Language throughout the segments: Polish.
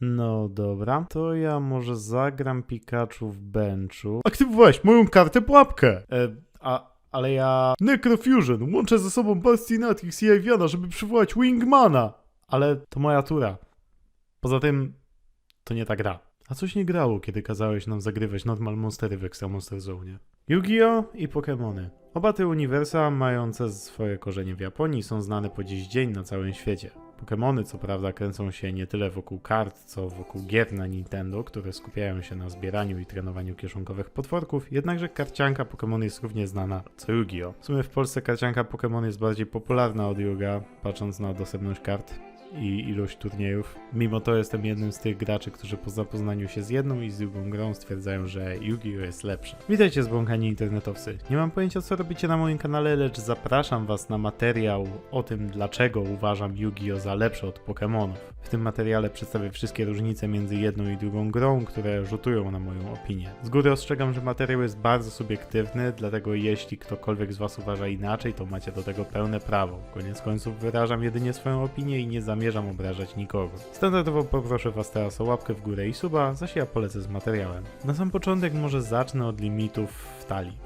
No dobra, to ja może zagram Pikachu w benchu. Aktywowałeś moją kartę pułapkę! E, a, ale ja... Necrofusion! Łączę ze sobą Bastinatrix i Aviana, żeby przywołać Wingmana! Ale to moja tura. Poza tym, to nie ta gra. A coś nie grało, kiedy kazałeś nam zagrywać normal monstery w Extra Monster Zone. Yu-Gi-Oh! i Pokémony. Oba te uniwersa, mające swoje korzenie w Japonii, są znane po dziś dzień na całym świecie. Pokémony, co prawda, kręcą się nie tyle wokół kart, co wokół gier na Nintendo, które skupiają się na zbieraniu i trenowaniu kieszonkowych potworków, jednakże karcianka Pokémon jest równie znana co Yu-Gi-Oh! W sumie w Polsce karcianka Pokémon jest bardziej popularna od Yuga, patrząc na dostępność kart i ilość turniejów. Mimo to jestem jednym z tych graczy, którzy po zapoznaniu się z jedną i z drugą grą stwierdzają, że Yu-Gi-Oh! jest lepsze. Witajcie zbłąkani internetowcy. Nie mam pojęcia co robicie na moim kanale, lecz zapraszam was na materiał o tym, dlaczego uważam Yu-Gi-Oh! za lepsze od Pokémonów. W tym materiale przedstawię wszystkie różnice między jedną i drugą grą, które rzutują na moją opinię. Z góry ostrzegam, że materiał jest bardzo subiektywny, dlatego jeśli ktokolwiek z was uważa inaczej, to macie do tego pełne prawo. Koniec końców wyrażam jedynie swoją opinię i nie zamierzam obrażać nikogo. Standardowo poproszę was teraz o łapkę w górę i suba, zaś ja polecę z materiałem. Na sam początek może zacznę od limitów w talii.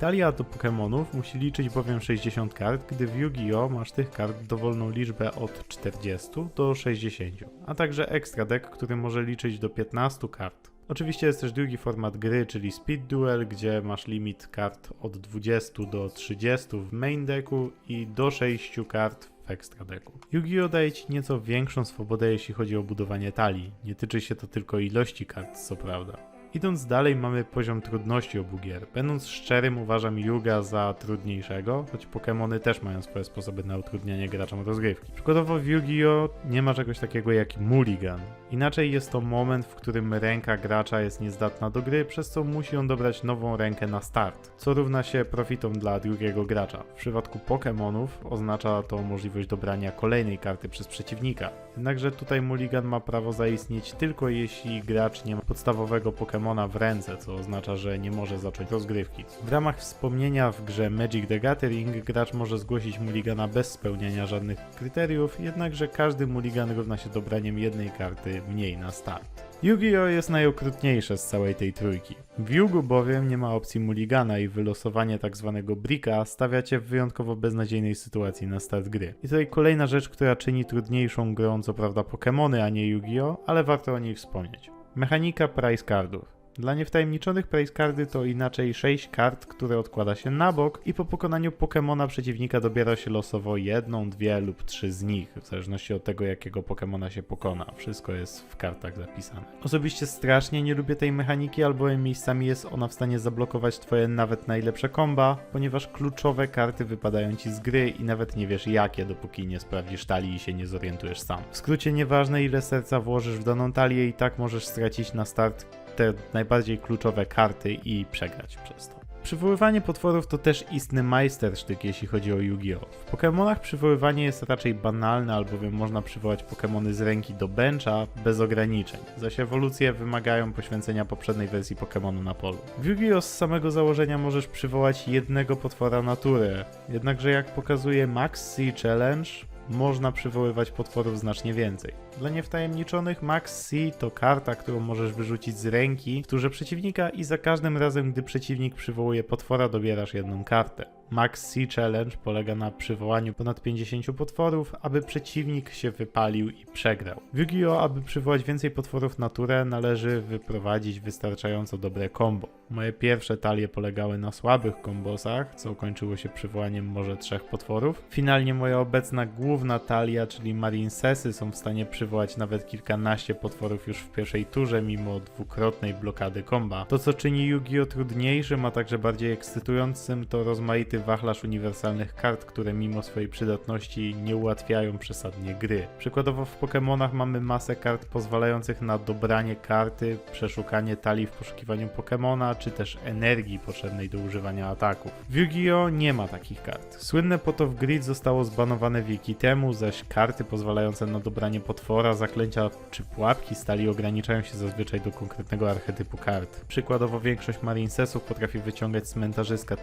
Talia do Pokémonów musi liczyć bowiem 60 kart, gdy w Yu-Gi-Oh! masz tych kart dowolną liczbę od 40 do 60, a także extra deck, który może liczyć do 15 kart. Oczywiście jest też drugi format gry, czyli Speed Duel, gdzie masz limit kart od 20 do 30 w main decku i do 6 kart w extra decku. Yu-Gi-Oh! daje ci nieco większą swobodę, jeśli chodzi o budowanie talii. Nie tyczy się to tylko ilości kart, co prawda. Idąc dalej mamy poziom trudności obu gier. Będąc szczerym uważam Yuga za trudniejszego, choć Pokémony też mają swoje sposoby na utrudnianie graczom rozgrywki. Przykładowo w Yu-Gi-Oh! nie ma czegoś takiego jak mulligan. Inaczej jest to moment, w którym ręka gracza jest niezdatna do gry, przez co musi on dobrać nową rękę na start, co równa się profitom dla drugiego gracza. W przypadku Pokémonów oznacza to możliwość dobrania kolejnej karty przez przeciwnika. Jednakże tutaj mulligan ma prawo zaistnieć tylko jeśli gracz nie ma podstawowego Pokémona w ręce, co oznacza, że nie może zacząć rozgrywki. W ramach wspomnienia w grze Magic the Gathering gracz może zgłosić mulligana bez spełniania żadnych kryteriów, jednakże każdy mulligan równa się dobraniem jednej karty mniej na start. Yu-Gi-Oh! jest najokrutniejsze z całej tej trójki. W Yugu bowiem nie ma opcji mulligana i wylosowanie tak zwanego brika stawia cię w wyjątkowo beznadziejnej sytuacji na start gry. I tutaj kolejna rzecz, która czyni trudniejszą grą co prawda Pokémony, a nie Yu-Gi-Oh! ale warto o niej wspomnieć. Mechanika price cardów. Dla niewtajemniczonych price cardy to inaczej 6 kart, które odkłada się na bok i po pokonaniu Pokémona przeciwnika dobiera się losowo jedną, dwie lub trzy z nich, w zależności od tego jakiego Pokémona się pokona. Wszystko jest w kartach zapisane. Osobiście strasznie nie lubię tej mechaniki, albowiem miejscami jest ona w stanie zablokować twoje nawet najlepsze komba, ponieważ kluczowe karty wypadają ci z gry i nawet nie wiesz jakie, dopóki nie sprawdzisz talii i się nie zorientujesz sam. W skrócie nieważne ile serca włożysz w daną talię i tak możesz stracić na start te najbardziej kluczowe karty i przegrać przez to. Przywoływanie potworów to też istny majstersztyk, jeśli chodzi o Yu-Gi-Oh! W Pokémonach przywoływanie jest raczej banalne, albowiem można przywołać Pokémony z ręki do bencha bez ograniczeń, zaś ewolucje wymagają poświęcenia poprzedniej wersji Pokémonu na polu. W Yu-Gi-Oh! z samego założenia możesz przywołać jednego potwora natury, jednakże jak pokazuje Max C Challenge, można przywoływać potworów znacznie więcej. Dla niewtajemniczonych Max C to karta, którą możesz wyrzucić z ręki w turze przeciwnika i za każdym razem, gdy przeciwnik przywołuje potwora, dobierasz jedną kartę. Max C Challenge polega na przywołaniu ponad 50 potworów, aby przeciwnik się wypalił i przegrał. W Yu-Gi-Oh! aby przywołać więcej potworów naturę, należy wyprowadzić wystarczająco dobre combo. Moje pierwsze talie polegały na słabych kombosach, co kończyło się przywołaniem może trzech potworów. Finalnie moja obecna główna talia, czyli Marinsesy, są w stanie przywołać nawet kilkanaście potworów już w pierwszej turze, mimo dwukrotnej blokady komba. To, co czyni Yu-Gi-Oh! trudniejszym, a także bardziej ekscytującym, to rozmaity wachlarz uniwersalnych kart, które mimo swojej przydatności nie ułatwiają przesadnie gry. Przykładowo w Pokémonach mamy masę kart pozwalających na dobranie karty, przeszukanie talii w poszukiwaniu Pokémona, czy też energii potrzebnej do używania ataków. W Yu-Gi-Oh! nie ma takich kart. Słynne Pot of Greed zostało zbanowane wieki temu, zaś karty pozwalające na dobranie potwora, zaklęcia czy pułapki stali ograniczają się zazwyczaj do konkretnego archetypu kart. Przykładowo większość Marinsesów potrafi wyciągać z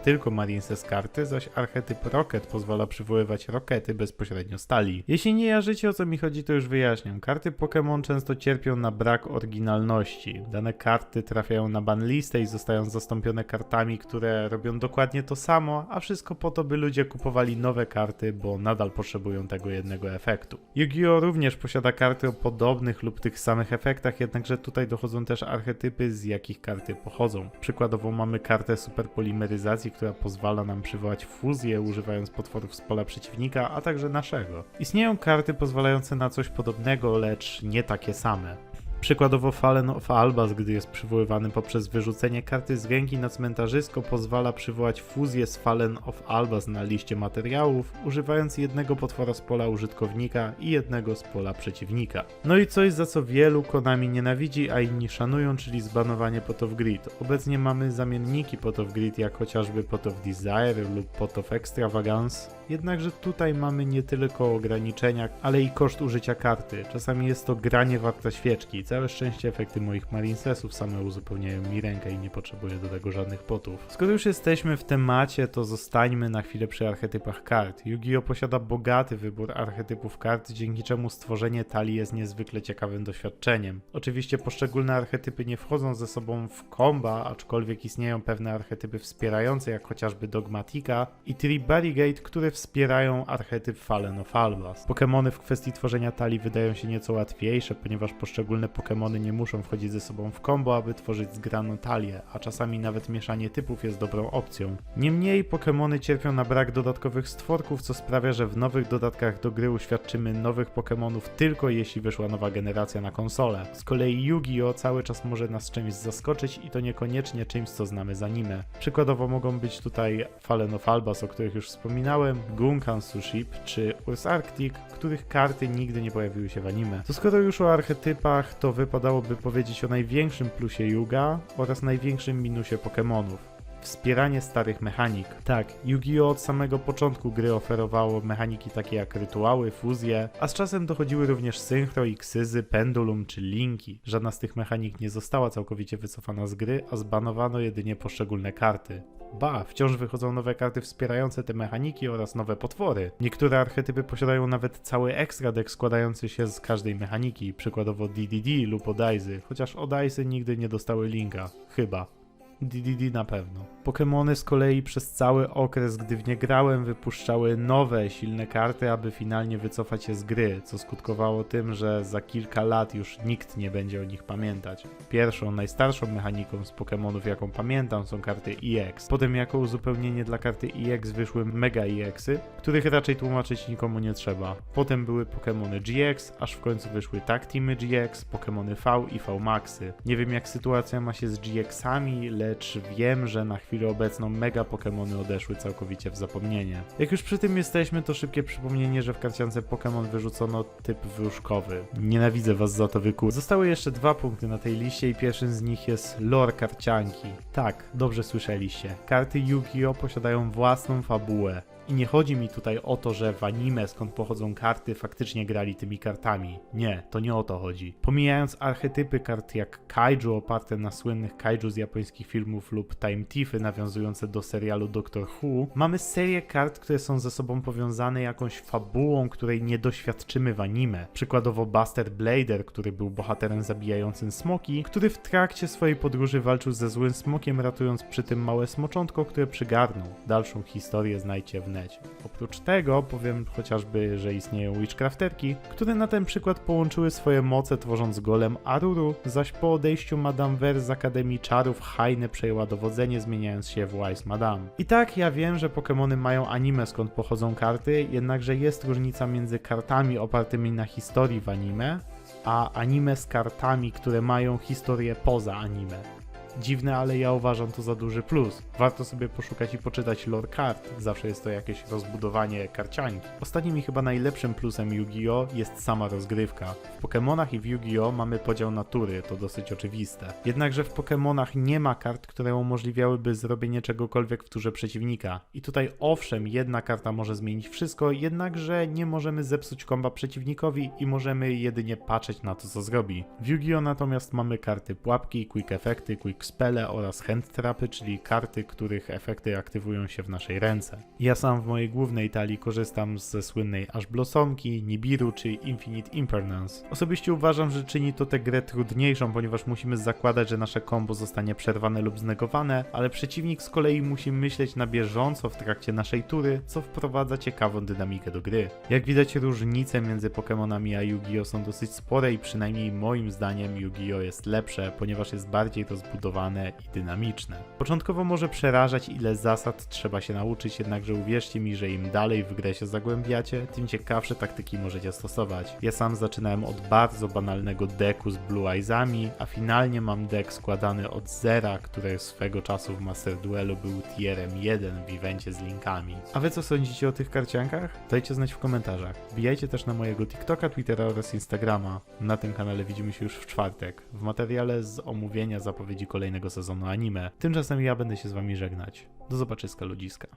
tylko Marinses karty, karty, zaś archetyp Rocket pozwala przywoływać rokety bezpośrednio stali. Jeśli nie jarzycie o co mi chodzi, to już wyjaśniam. Karty Pokémon często cierpią na brak oryginalności. Dane karty trafiają na banlistę i zostają zastąpione kartami, które robią dokładnie to samo, a wszystko po to, by ludzie kupowali nowe karty, bo nadal potrzebują tego jednego efektu. Yu-Gi-Oh! również posiada karty o podobnych lub tych samych efektach, jednakże tutaj dochodzą też archetypy, z jakich karty pochodzą. Przykładowo mamy kartę superpolimeryzacji, która pozwala nam przywołać fuzję używając potworów z pola przeciwnika, a także naszego. Istnieją karty pozwalające na coś podobnego, lecz nie takie same. Przykładowo Fallen of Albas, gdy jest przywoływany poprzez wyrzucenie karty z ręki na cmentarzysko, pozwala przywołać fuzję z Fallen of Albas na liście materiałów, używając jednego potwora z pola użytkownika i jednego z pola przeciwnika. No i coś, za co wielu Konami nienawidzi, a inni szanują, czyli zbanowanie Pot of Grid. Obecnie mamy zamienniki Pot of Grid, jak chociażby Pot of Desire lub Pot of Extravagance, jednakże tutaj mamy nie tylko ograniczenia, ale i koszt użycia karty. Czasami jest to granie warta świeczki. Całe szczęście efekty moich Marinesesów same uzupełniają mi rękę i nie potrzebuję do tego żadnych potów. Skoro już jesteśmy w temacie, to zostańmy na chwilę przy archetypach kart. Yu-Gi-Oh! posiada bogaty wybór archetypów kart, dzięki czemu stworzenie talii jest niezwykle ciekawym doświadczeniem. Oczywiście poszczególne archetypy nie wchodzą ze sobą w komba, aczkolwiek istnieją pewne archetypy wspierające, jak chociażby Dogmatika i Tree Barricade, które wspierają archetyp Fallen of Albas. Pokémony w kwestii tworzenia talii wydają się nieco łatwiejsze, ponieważ poszczególne Pokémony nie muszą wchodzić ze sobą w combo, aby tworzyć zgraną talię, a czasami nawet mieszanie typów jest dobrą opcją. Niemniej Pokémony cierpią na brak dodatkowych stworków, co sprawia, że w nowych dodatkach do gry uświadczymy nowych Pokémonów tylko jeśli wyszła nowa generacja na konsolę. Z kolei Yu-Gi-Oh! cały czas może nas czymś zaskoczyć i to niekoniecznie czymś, co znamy z anime. Przykładowo mogą być tutaj Fallen of Albas, o których już wspominałem, Gunkan Suship czy Urs Arctic, których karty nigdy nie pojawiły się w anime. To skoro już o archetypach, to wypadałoby powiedzieć o największym plusie Yuga oraz największym minusie Pokémonów. Wspieranie starych mechanik. Tak, Yu-Gi-Oh! od samego początku gry oferowało mechaniki takie jak rytuały, fuzje, a z czasem dochodziły również synchro, iksyzy, pendulum czy linki. Żadna z tych mechanik nie została całkowicie wycofana z gry, a zbanowano jedynie poszczególne karty. Ba, wciąż wychodzą nowe karty wspierające te mechaniki oraz nowe potwory. Niektóre archetypy posiadają nawet cały extra deck składający się z każdej mechaniki, przykładowo DDD lub Odajzy, chociaż Odajzy nigdy nie dostały linka. Chyba. DDD na pewno. Pokémony z kolei przez cały okres, gdy w nie grałem, wypuszczały nowe, silne karty, aby finalnie wycofać je z gry, co skutkowało tym, że za kilka lat już nikt nie będzie o nich pamiętać. Pierwszą, najstarszą mechaniką z Pokémonów, jaką pamiętam, są karty EX. Potem jako uzupełnienie dla karty EX wyszły Mega EXy, których raczej tłumaczyć nikomu nie trzeba. Potem były Pokémony GX, aż w końcu wyszły Tag Teamy GX, Pokémony V i V Maxy. Nie wiem jak sytuacja ma się z GX-ami, lecz wiem, że na chwilę obecną mega Pokémony odeszły całkowicie w zapomnienie. Jak już przy tym jesteśmy, to szybkie przypomnienie, że w karciance Pokémon wyrzucono typ wróżkowy. Nienawidzę was za to wyku. Zostały jeszcze dwa punkty na tej liście i pierwszym z nich jest lore karcianki. Tak, dobrze słyszeliście. Karty Yu-Gi-Oh! posiadają własną fabułę. I nie chodzi mi tutaj o to, że w anime, skąd pochodzą karty, faktycznie grali tymi kartami. Nie, to nie o to chodzi. Pomijając archetypy kart jak kaiju oparte na słynnych kaiju z japońskich filmów lub time thiefy nawiązujące do serialu Doctor Who, mamy serię kart, które są ze sobą powiązane jakąś fabułą, której nie doświadczymy w anime. Przykładowo Buster Blader, który był bohaterem zabijającym smoki, który w trakcie swojej podróży walczył ze złym smokiem, ratując przy tym małe smoczątko, które przygarnął. Dalszą historię znajdźcie w necie. Oprócz tego powiem chociażby, że istnieją witchcrafterki, które na ten przykład połączyły swoje moce tworząc golem Aruru, zaś po odejściu Madame Ver z Akademii Czarów Haine przejęła dowodzenie zmieniając się w Wise Madame. I tak ja wiem, że Pokémony mają anime skąd pochodzą karty, jednakże jest różnica między kartami opartymi na historii w anime, a anime z kartami, które mają historię poza anime. Dziwne, ale ja uważam to za duży plus. Warto sobie poszukać i poczytać lore kart, zawsze jest to jakieś rozbudowanie karcianki. Ostatnim i chyba najlepszym plusem Yu-Gi-Oh! jest sama rozgrywka. W Pokémonach i w Yu-Gi-Oh! mamy podział natury, to dosyć oczywiste. Jednakże w Pokémonach nie ma kart, które umożliwiałyby zrobienie czegokolwiek w turze przeciwnika. I tutaj owszem, jedna karta może zmienić wszystko, jednakże nie możemy zepsuć komba przeciwnikowi i możemy jedynie patrzeć na to, co zrobi. W Yu-Gi-Oh! natomiast mamy karty pułapki, quick efekty, quick spele oraz hand trapy, czyli karty, których efekty aktywują się w naszej ręce. Ja sam w mojej głównej talii korzystam ze słynnej Ash Blossomki, Nibiru czy Infinite Impermanence. Osobiście uważam, że czyni to tę grę trudniejszą, ponieważ musimy zakładać, że nasze combo zostanie przerwane lub znegowane, ale przeciwnik z kolei musi myśleć na bieżąco w trakcie naszej tury, co wprowadza ciekawą dynamikę do gry. Jak widać różnice między Pokémonami a Yu-Gi-Oh są dosyć spore i przynajmniej moim zdaniem Yu-Gi-Oh jest lepsze, ponieważ jest bardziej rozbudowane i dynamiczne. Początkowo może przerażać ile zasad trzeba się nauczyć, jednakże uwierzcie mi, że im dalej w grę się zagłębiacie, tym ciekawsze taktyki możecie stosować. Ja sam zaczynałem od bardzo banalnego deku z Blue Eyesami, a finalnie mam deck składany od Zera, który swego czasu w Master Duelu był tierem 1 w evencie z linkami. A wy co sądzicie o tych karciankach? Dajcie znać w komentarzach. Wbijajcie też na mojego TikToka, Twittera oraz Instagrama. Na tym kanale widzimy się już w czwartek, w materiale z omówienia zapowiedzi kolejnego sezonu anime. Tymczasem ja będę się z wami żegnać. Do zobaczyska ludziska.